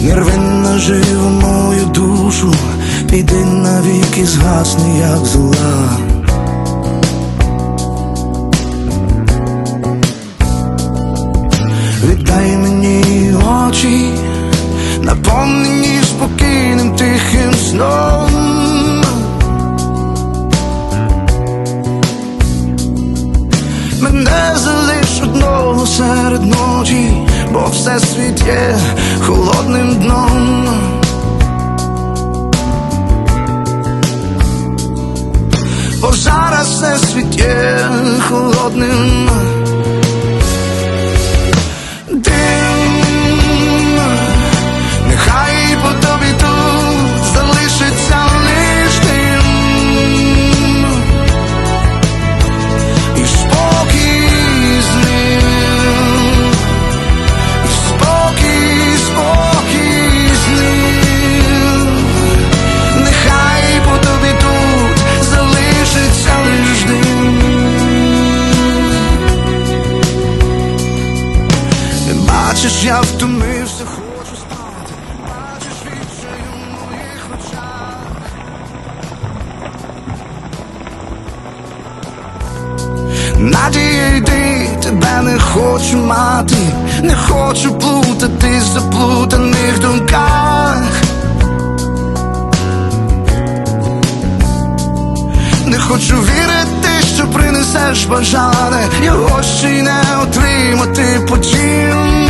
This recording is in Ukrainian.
Нервинна жива мою душу, піди навіки, згасни, як зла. Віддай мені очі, наповнені спокійним тихим сном. Мене залиш одного серед ночі, бо все світ є холодним дном. Бо зараз все світ є холодним. Я втомився, хочу спати. Бачиш, відчаю в моїх очах. Надія йди, тебе не хочу мати, не хочу плутати заплутаних думках. Не хочу вірити, що принесеш бажане, його ще й не отримати потім.